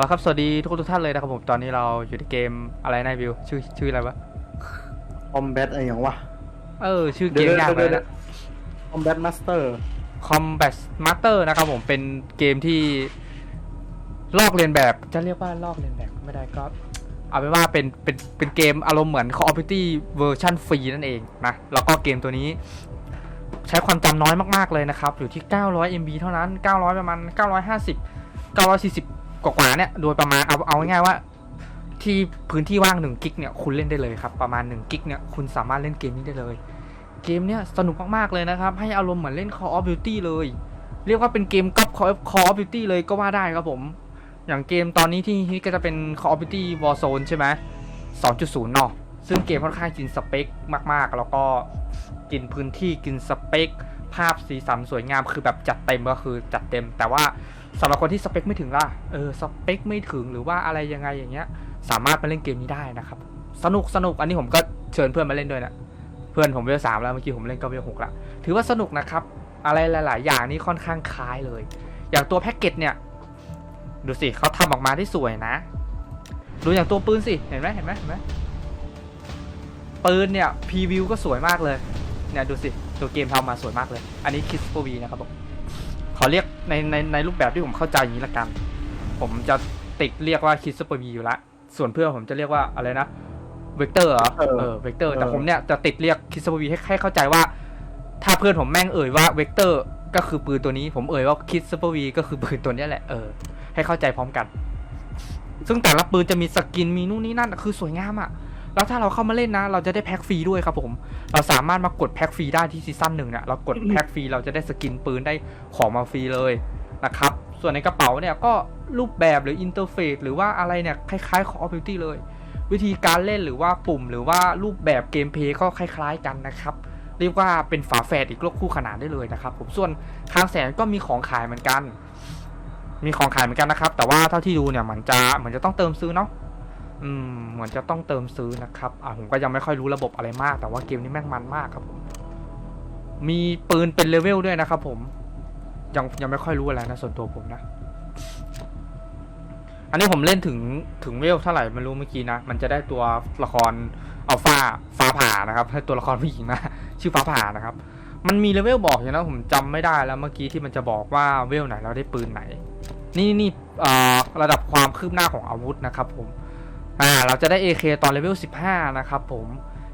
เอาละครับ สวัสดีทุกคนทุกท่านเลยนะครับผม ตอนนี้เราอยู่ในเกมอะไรนายวิว ชื่อชื่ออะไรวะ คอมแบทอะไรอย่างวะ เออ ชื่อเกมยากเลยนะคอมแบทมาสเตอร์ Combat Master นะครับผม เป็นเกมที่ ลอกเลียนแบบ จะเรียกว่าลอกเลียนแบบก็ไม่ได้ก็ เอาเป็นว่าเป็นเป็นเป็นเกมอารมณ์เหมือน Call of Duty เวอร์ชันฟรีนั่นเองนะ แล้วก็เกมตัวนี้ใช้ความจำน้อยมากๆเลยนะครับ อยู่ที่ 900 MB เท่านั้น 900 ประมาณ 950 940 กว่าๆเนี่ยโดยประมาณเอาเอาง่ายๆว่า ที่พื้นที่ว่าง1กิกเนี่ยคุณเล่นได้เลยครับประมาณ1กิกเนี่ยคุณสามารถเล่นเกมนี้ได้เลย เกมเนี้ยสนุกมากๆเลยนะครับให้อารมณ์เหมือนเล่น Call of Duty เลย เรียกว่าเป็นเกมก๊อป Call of Duty เลยก็ว่าได้ครับผม อย่างเกมตอนนี้ที่ฮิตก็จะเป็น Call of Duty Warzone ใช่ไหม2.0เนาะซึ่งเกมค่อนข้างกินสเปคมากๆ แล้วก็กินพื้นที่กินสเปคภาพสีสันสวยงามคือแบบจัดเต็มก็คือจัดเต็ม แต่ว่า สำหรับคนที่สเปคไม่ถึงล่ะ เออสเปคไม่ถึงหรือว่าอะไรยังไงอย่างเงี้ย สามารถมาเล่นเกมนี้ได้นะครับ สนุกสนุกอันนี้ผมก็เชิญเพื่อนมาเล่นด้วยนะเพื่อนผมเวลสามแล้วเมื่อกี้ผมเล่นก็เวลหกละถือว่าสนุกนะครับ อะไรหลาย ๆ อย่างนี่ค่อนข้างคล้ายเลย อย่างตัวแพ็กเกจเนี่ย ดูสิเขาทำออกมาได้สวยนะ ดูอย่างตัวปืนสิเห็นไหมเห็นไหมเห็นไหมปืนเนี่ยพรีวิวก็สวยมากเลยเนี่ยดูสิตัวเกมทำมาสวยมากเลย อันนี้คิสโปวีนะครับผม ขอเรียกในในในรูปแบบที่ผมเข้าใจอย่างนี้ละกัน ผมจะติดเรียกว่าคิสโปวีอยู่ละ ส่วนเพื่อนผมจะเรียกว่าอะไรนะเวกเตอร์เหรอเออเออเวกเตอร์ แต่เออผมเนี่ยจะติดเรียกคิสโปวีให้ให้เข้าใจว่า ถ้าเพื่อนผมแม่งเอ่ยว่าเวกเตอร์ก็คือปืนตัวนี้ ผมเอ่ยว่าคิสโปวีก็คือปืนตัวเนี้ยแหละเออให้เข้าใจพร้อมกัน ซึ่งแต่ละปืนจะมีสกินมีนู่นนี่นั่นคือสวยงามอะ แล้วถ้าเราเข้ามาเล่นนะ เราจะได้แพ็คฟรีด้วยครับผม เราสามารถมากดแพ็คฟรีได้ที่ซีซั่นหนึ่งเนี่ยเรากดแพ็คฟรีเราจะได้สกินปืนได้ของมาฟรีเลยนะครับ ส่วนในกระเป๋าเนี่ยก็รูปแบบหรืออินเทอร์เฟซหรือว่าอะไรเนี่ยคล้ายๆ Call of Duty เลย วิธีการเล่นหรือว่าปุ่มหรือว่ารูปแบบเกมเพย์ก็คล้าย ๆ กันนะครับเรียกว่าเป็นฝาแฝดอีกโลกคู่ขนานได้เลยนะครับผมส่วนทางแสนก็มีของขายเหมือนกัน มีของขายเหมือนกันนะครับ แต่ว่าเท่าที่ดูเนี่ยเหมือนจะเหมือนจะต้องเติมซื้อเนาะ อืมเหมือนจะต้องเติมซื้อนะครับอ่าผมก็ยังไม่ค่อยรู้ระบบอะไรมาก แต่ว่าเกมนี้แม่งมันมากครับผมมีปืนเป็นเลเวลด้วยนะครับผมยังยังไม่ค่อยรู้อะไรนะส่วนตัวผมนะ อันนี้ผมเล่นถึงถึงเวลเท่าไหร่ไม่รู้เมื่อกี้นะ มันจะได้ตัวละครอัลฟาฟ้าผ่านะครับให้ตัวละครผู้หญิงนะ ชื่อฟ้าผ่านะครับ มันมีเลเวลบอกอยู่นะผมจำไม่ได้แล้วเมื่อกี้ที่มันจะบอกว่าเวลไหนเราได้ปืนไหน นี่นี่ระดับความคืบหน้าของอาวุธนะครับ ผม อ่าเราจะได้ AK ตอนเลเวล 15 นะครับผม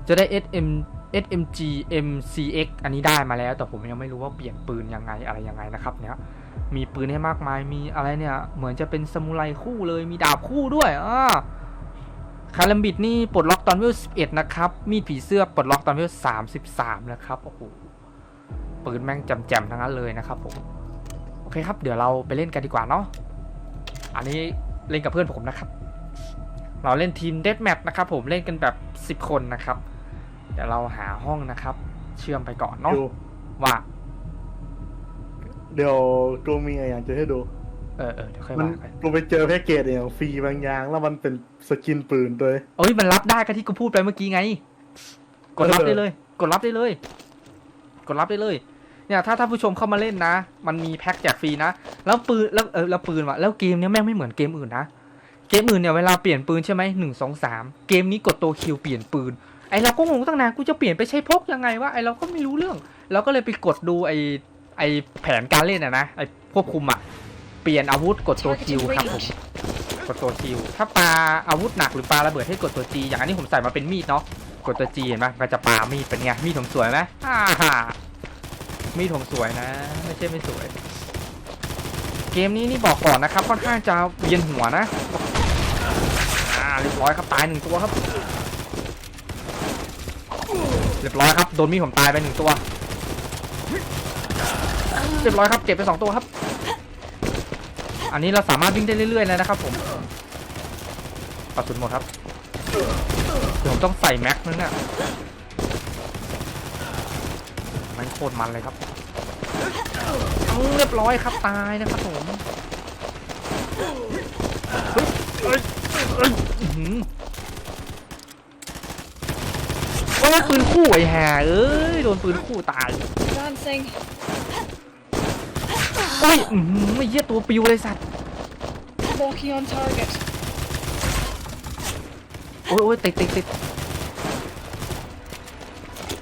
จะได้ SM SMG MCX อันนี้ได้มาแล้ว แต่ผมยังไม่รู้ว่าเปลี่ยนปืนยังไงอะไรยังไงนะครับเนี่ยมีปืนให้มากมายมีอะไรเนี่ย เหมือนจะเป็นซามูไรคู่เลยมีดาบคู่ด้วยอ่าคาลัมบิดนี่ปลดล็อกตอนเลเวล 11 นะครับ มีดผีเสื้อปลดล็อกตอนเลเวล 33 นะครับโอ้โหปืนแม่งจ่มๆทั้งนั้นเลยนะครับผมโอเคครับเดี๋ยวเราไปเล่นกันดีกว่าเนาะอันนี้เล่นกับเพื่อนผมนะครับ เราเล่นทีมเด t แม t นะครับผมเล่นกันแบบ 10 คนนะครับ เดี๋ยวเราหาห้องนะครับ เชื่อมไปก่อนเนาะดูว่า เดี๋ยวกูมีอะไรอยากจะให้ดู เออเออเดี๋ยวค่อยมันว่ากันกูไปเจอแพ็กเกจอย่างฟรีบางอย่าง แล้วมันเป็นสกินปืนด้วย เอ้ยมันรับได้ก็ที่กูพูดไปเมื่อกี้ไง กดรับได้เลย กดรับได้เลย กดรับได้เลย เนี่ยถ้าท่านผู้ชมเข้ามาเล่นนะ มันมีแพ็กแจกฟรีนะ แล้วปืนแล้วเออแล้วปืนว่ะแล้วเกมเนี้ยแม่งไม่เหมือนเกมอื่นนะ เกมอื่นเนี่ยเวลาเปลี่ยนปืนใช่ไหมหนึ่งสองสามเกมนี้กดตัวคิวเปลี่ยนปืนไอเราก็งงตั้งนานกูจะเปลี่ยนไปใช้พกยังไงวะไอเราก็ไม่รู้เรื่อง เราก็เลยไปกดดูไอไอแผนการเล่นอะนะไอควบคุมอะเปลี่ยนอาวุธกดตัวคิวครับผมกดตัวคิวถ้าปาอาวุธหนักหรือปาระเบิดให้กดตัวจีอย่างอันนี้ผมใส่มาเป็นมีดเนาะกดตัวจีเห็นไหมก็จะปามีดเป็นไงมีดผมสวยไหมอ่าฮ่ามีดผมสวยนะ ไม่ใช่ไม่สวย เกมนี้นี่บอกก่อนนะครับค่อนข้างจะเวียนหัวนะอ่า เรียบร้อยครับตายหนึ่งตัวครับ เรียบร้อยครับโดนมีดผมตายไปหนึ่งตัว เรียบร้อยครับเก็บไปสองตัวครับ อันนี้เราสามารถวิ่งได้เรื่อยๆเลยนะครับผมกระสุนหมดครับเดี๋ยวผมต้องใส่แม็กนึงเนี่ยมันโคตรมันเลยครับเอาเรียบร้อยครับตายนะครับผม เฮ้ยเอ้ยเอ้ยอื้อหือโอ้ยปืนคู่ไอ้ห่าเอ้ยโดนปืนคู่ตาย Advancing. โอ้ยอื้อหือไม่เยี่ยตัวปิวเลยสัตว์ Locking on target. โอ้ยโอ้ยติดติดติด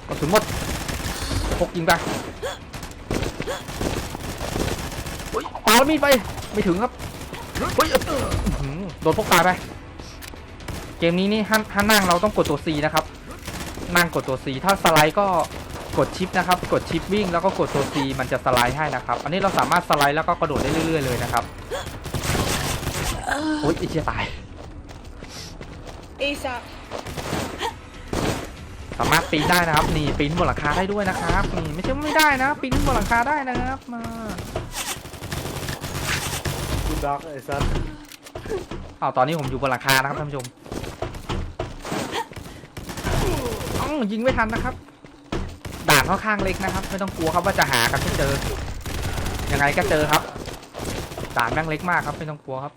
กระสุนหมดพกยิงไปโอ้ยเอามีดไป ไม่ถึงครับเฮ้ยอื้อหือโดนพกตายไป เกมนี้นี่ห้าห้านั่งเราต้องกดตัว C นะครับ นั่งกดตัว C ถ้าสไลด์ก็กดชิปนะครับ กดชิปวิ่งแล้วก็กดตัว C มันจะสไลด์ให้นะครับ อันนี้เราสามารถสไลด์แล้วก็กระโดดได้เรื่อย ๆ เลยนะครับ โอ้ยไอ้เชี่ยตาย ASAP. สามารถปีนได้นะครับนี่ปีนบนหลังคาได้ด้วยนะครับนี่ไม่ใช่ว่าไม่ได้นะปีนบนหลังคาได้นะครับมากูดักไอ้สัสเอาตอนนี้ผมอยู่บนหลังคานะครับท่านผู้ชมอ้าว ยิงไม่ทันนะครับด่านค่อนข้างเล็กนะครับ ไม่ต้องกลัวครับว่าจะหากันไม่เจอยังไงก็เจอครับด่านแม่งเล็กมากครับไม่ต้องกลัวครับ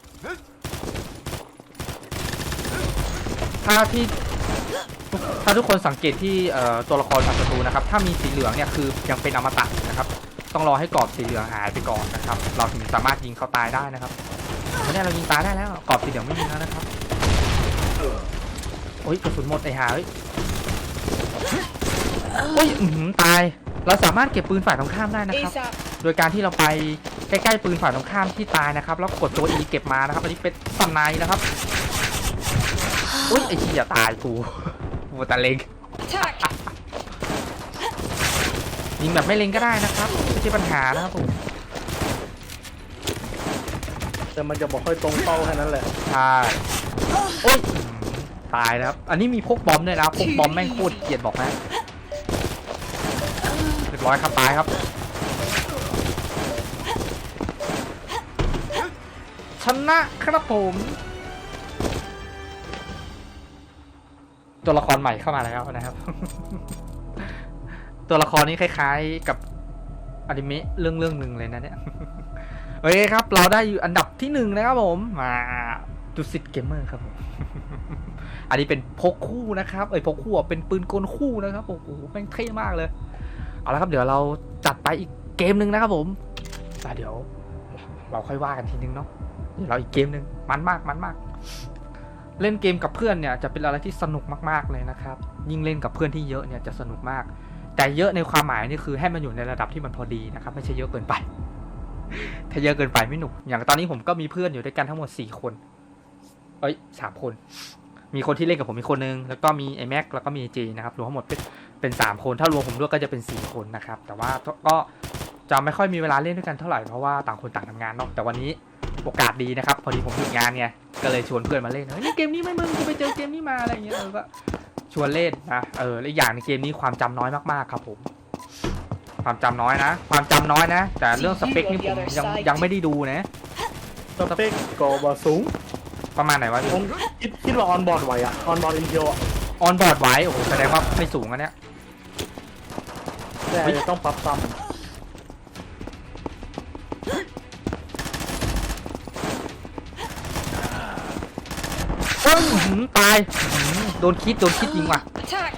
ถ้าที่ถ้าทุกคนสังเกตที่ตัวละครฝั่งศัตรูนะครับ ถ้ามีสีเหลืองเนี่ยคือยังเป็นอมตะนะครับ ต้องรอให้กรอบสีเหลืองหายไปก่อนนะครับ เราถึงสามารถยิงเขาตายได้นะครับวันนี้เรายิงตายได้แล้วกรอบสีเหลืองไม่มีแล้วนะครับโอ้ยกระสุนหมดไอ้ห่าเฮ้ย โอ้ยอื้อหือตาย เราสามารถเก็บปืนฝ่ายตรงข้ามได้นะครับ ASAP. โดยการที่เราไปใกล้ๆปืนฝ่ายตรงข้ามที่ตายนะครับ แล้วกดตัว E เก็บมานะครับ อันนี้เป็นสไนด์นะครับ อุ้ยไอ้เหี้ยตายกูกูแต่เล็ง Attack. ยิงแบบไม่เล็งก็ได้นะครับไม่ใช่ปัญหานะครับผมแต่มันจะบอกค่อยตรงเป้าแค่นั้นแหละใช่โอ้ยอืม ตายนะครับ อันนี้มีพกบอมด้วยนะพกบอมแม่งโคตรเกลียดบอกนะเรียบร้อยครับตายครับ ชนะครับผม ตัวละครใหม่เข้ามาแล้วนะครับ ตัวละครนี้คล้ายๆกับอนิเมะเรื่องเรื่องหนึ่งเลยนะเนี่ยโอเคครับ เราได้อยู่อันดับที่หนึ่งนะครับผม มาจุสิตเกมเมอร์ครับผม อันนี้เป็นพกคู่นะครับ เอ้ยพกคู่เป็นปืนกลคู่นะครับโอ้โหแม่งเท่มากเลย เอาละครับเดี๋ยวเราจัดไปอีกเกมหนึ่งนะครับผมแต่เดี๋ยว เราค่อยว่ากันทีนึงเนาะเดี๋ยวเราอีกเกมหนึ่งมันมากมันมาก เล่นเกมกับเพื่อนเนี่ยจะเป็นอะไรที่สนุกมากๆเลยนะครับ ยิ่งเล่นกับเพื่อนที่เยอะเนี่ยจะสนุกมาก แต่เยอะในความหมายนี่คือให้มันอยู่ในระดับที่มันพอดีนะครับ ไม่ใช่เยอะเกินไป ถ้าเยอะเกินไปไม่หนุก อย่างตอนนี้ผมก็มีเพื่อนอยู่ด้วยกันทั้งหมดสี่คน เอ้ยสามคน มีคนที่เล่นกับผมอีกคนนึง แล้วก็มีไอแม็กแล้วก็มีไอเจนะครับรวมทั้งหมดเป็นเป็นสามคน ถ้ารวมผมด้วยก็จะเป็นสี่คนนะครับ แต่ว่าก็จะไม่ค่อยมีเวลาเล่นด้วยกันเท่าไหร่เพราะว่าต่างคนต่างทำงานเนาะแต่วันนี้โอกาสดีนะครับ พอดีผมหยุดงานไงก็เลยชวนเพื่อนมาเล่นเฮ้ยเกมนี้ไม่มึงกูไปเจอเกมนี้มาอะไรอย่างเงี้ยเออก็ชวนเล่นนะเออและอีกอย่างในเกมนี้ความจำน้อยมากๆครับผม ความจำน้อยนะ ความจำน้อยนะ แต่เรื่องสเปคนี่ผมยังยังไม่ได้ดูนะสเปคก็บาสูง ประมาณไหนวะพี่ผมคิดคิดว่าออนบอร์ดไหวอะออนบอร์ดอินเดียอะออนบอร์ดไว้โอ้โหแสดงว่าไม่สูงอันเนี้ยแต่เฮ้ยจะต้องปรับซ้โอ้ยอื้อหือตายอื้อหือโดนคิดโดนคิดยิงว่ะ Attack.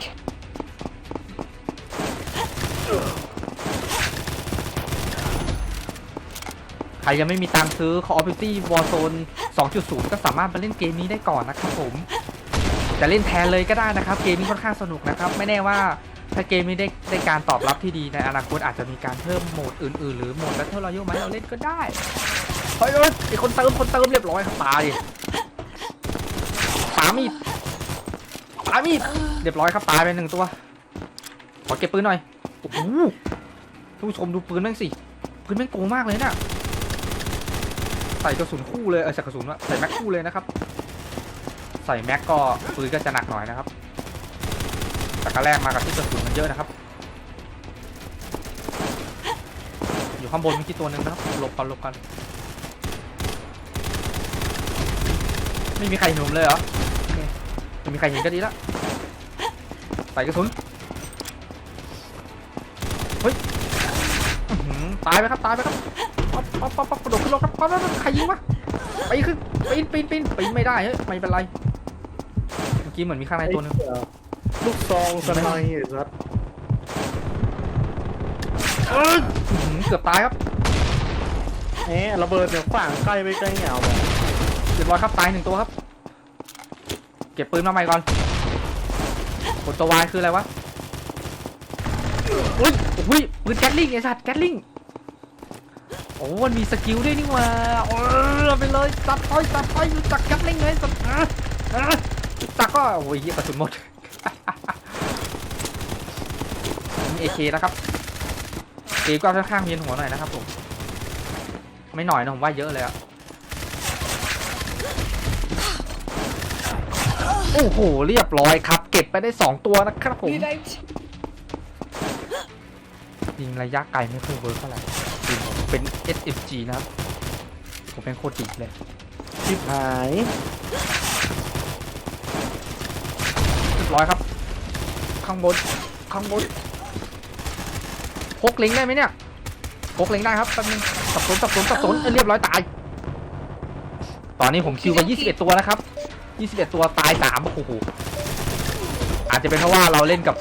ใค รยังไม่มีตังค์ซื้อ Call of Duty Warzone 2.0 ก็สามารถมาเล่นเกมนี้ได้ก่อนนะครับผม จะเล่นแทนเลยก็ได้นะครับ เกมนี้ค่อนข้างสนุกนะครับ ไม่แน่ว่าถ้าเกมนี้ได้ได้การตอบรับที่ดีในอนาคตอาจจะมีการเพิ่มโหมดอื่นๆ หรือโหมด Battle Royale มาให้เราเล่นก็ได้เฮ้ยไอคนเติมคนเติมเรียบร้อยครับตายปามีดปามีดเรียบร้อยครับตายไปหนึ่งตัว ขอเก็บปืนหน่อย โอ้โหท่านผู้ชมดูปืนแม่งสิ ปืนแม่งโกงมากเลยน่ะ ใส่กระสุนคู่เลยเออใส่กระสุนวะใส่แม็กคู่เลยนะครับ ใส่แม็กก็ปืนก็จะหนักหน่อยนะครับแต่ก็แรกมากับที่กระสุนมันเยอะนะครับ อยู่ข้างบนมื่อกี้ตัวหนึงนะครับหลบกันหลบกันไม่มีใครเห็นผมเลยเหรอโอเคไม่มีใครเห็นก็ดีละใส่กระสุนเฮ้ยตายไปครับตายไปครับ อปป๊อปป๊อปป๊อปกระโดดขึ้นรถครับป๊อปป๊อปป๊อปใครยิงวะไปขึ้นปีนปีนปีนปีนไม่ได้เฮ้ยไม่เป็นไรเมื่อกี้เหมือนมีข้างในตัวหนึงลูกซองสไนด์ไอ้สัสเอ้ยอื้อหือเกือบตายครับแหมระเบิดเนี่ยฝั่งใกล้ไปใกล้เหงาแบบรียบร้อยครับตายหนึ่งตัวครับ เก็บปืนมาใหม่ก่อนกดตัววายคืออะไรวะอุ้ยอุ้ยปืนแก๊สลิงไอ้สัตว์แก๊สลิง โอ้มันมีสกิลด้วยนี่หว่าเออไปเลยจัดไปจัดไปรู้จักแก๊สลิงเลยสัตว์อะอะจักก็โอ้ยเหี้ยกระสุนหมดมีเอเคนะครับเกมก็ค่อนข้างเวียนหัวหน่อยนะครับผมไม่หน่อยนะผมว่าเยอะเลยอะโอ้โหเรียบร้อยครับ เก็บไปได้2ตัวนะครับผมยิงระยะไกลไม่ค่อยเวิร์กเท่าไหร่ปืนผม เป็น SMG นะครับ ผมเป็นโคตรดีเลยชิบหายเรียบร้อยครับ ข้างบน ข้างบนพกเล็งได้ไหมเนี่ยพกเล็งได้ครับแป๊บนึงสับสนสับสนสับสนเอ้ยเรียบร้อยตาย ตอนนี้ผมคิวไป21 ตัวนะครับ21 ตัวตาย3โอ้โหอาจจะเป็นเพราะว่าเราเล่นกับ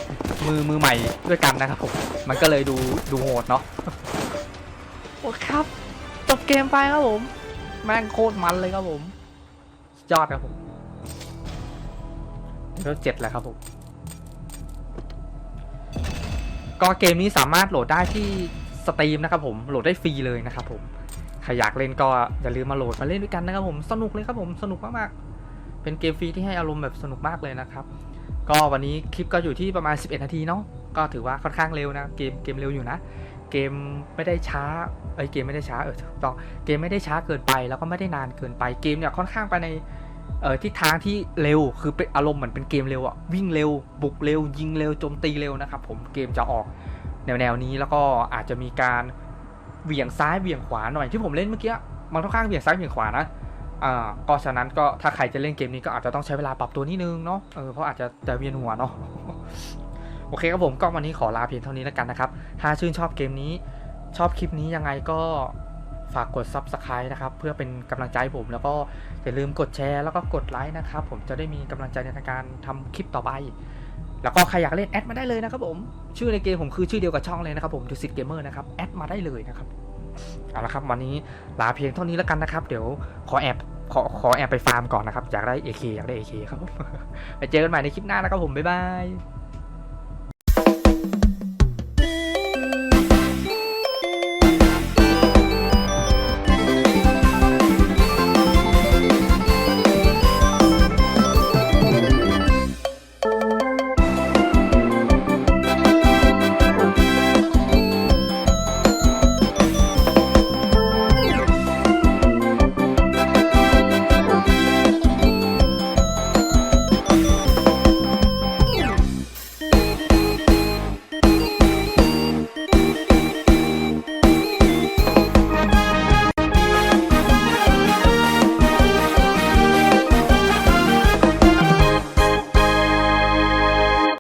มือมือใหม่ด้วยกันนะครับผม มันก็เลยดูดูโหดเนาะ โอ้ครับ จบเกมไปครับผม แม่งโคตรมันเลยครับผม ยอดครับผมเลเวลเจ็ดแล้วครับผม ก็เกมนี้สามารถโหลดได้ที่สตรีมนะครับผม โหลดได้ฟรีเลยนะครับผม ใครอยากเล่นก็อย่าลืมมาโหลดมาเล่นด้วยกันนะครับผม สนุกเลยครับผม สนุกมากๆ เป็นเกมฟรีที่ให้อารมณ์แบบสนุกมากเลยนะครับ ก็วันนี้คลิปก็อยู่ที่ประมาณ 11 นาทีเนาะ ก็ถือว่าค่อนข้างเร็วนะ เกมเกมเร็วอยู่นะ เกมไม่ได้ช้าเอ้ยเกมไม่ได้ช้าเออถูกต้องเกมไม่ได้ช้าเกินไปแล้วก็ไม่ได้นานเกินไปเกมเนี่ยค่อนข้างไปในเอ่อทิศทางที่เร็วคือเป็นอารมณ์เหมือนเป็นเกมเร็วอะวิ่งเร็ว บุกเร็ว ยิงเร็วโจมตีเร็วนะครับผมเกมจะออกแนวแนวๆนี้แล้วก็อาจจะมีการเหวี่ยงซ้ายเหวี่ยงขวาหน่อยที่ผมเล่นเมื่อกี้มันค่อนข้างเหวี่ยงซ้ายเหวี่ยงขวานะอ่าก็ฉะนั้นก็ถ้าใครจะเล่นเกมนี้ก็อาจจะต้องใช้เวลาปรับตัวนิดนึงเนาะเออเพราะอาจจะจะเวียนหัวเนาะ โอเคครับผมก็วันนี้ขอลาเพียงเท่านี้แล้วกันนะครับถ้าชื่นชอบเกมนี้ ชอบคลิปนี้ยังไงก็ฝากกด Subscribe นะครับ เพื่อเป็นกำลังใจผมแล้วก็อย่าลืมกดแชร์แล้วก็กดไลค์นะครับ ผมจะได้มีกำลังใจในการทำคลิปต่อไป แล้วก็ใครอยากเล่นแอดมาได้เลยนะครับผม ชื่อในเกมผมคือชื่อเดียวกับช่องเลยนะครับผมดูสิตเกมเมอร์นะครับแอดมาได้เลยนะครับเอาละครับ วันนี้ลาเพียงเท่านี้แล้วกันนะครับ เดี๋ยวขอแอบขอขอแอบไปฟาร์มก่อนนะครับ อยากได้ AK อยากได้ AK ครับผมไปเจอกันใหม่ในคลิปหน้านะครับผมบ๊ายบาย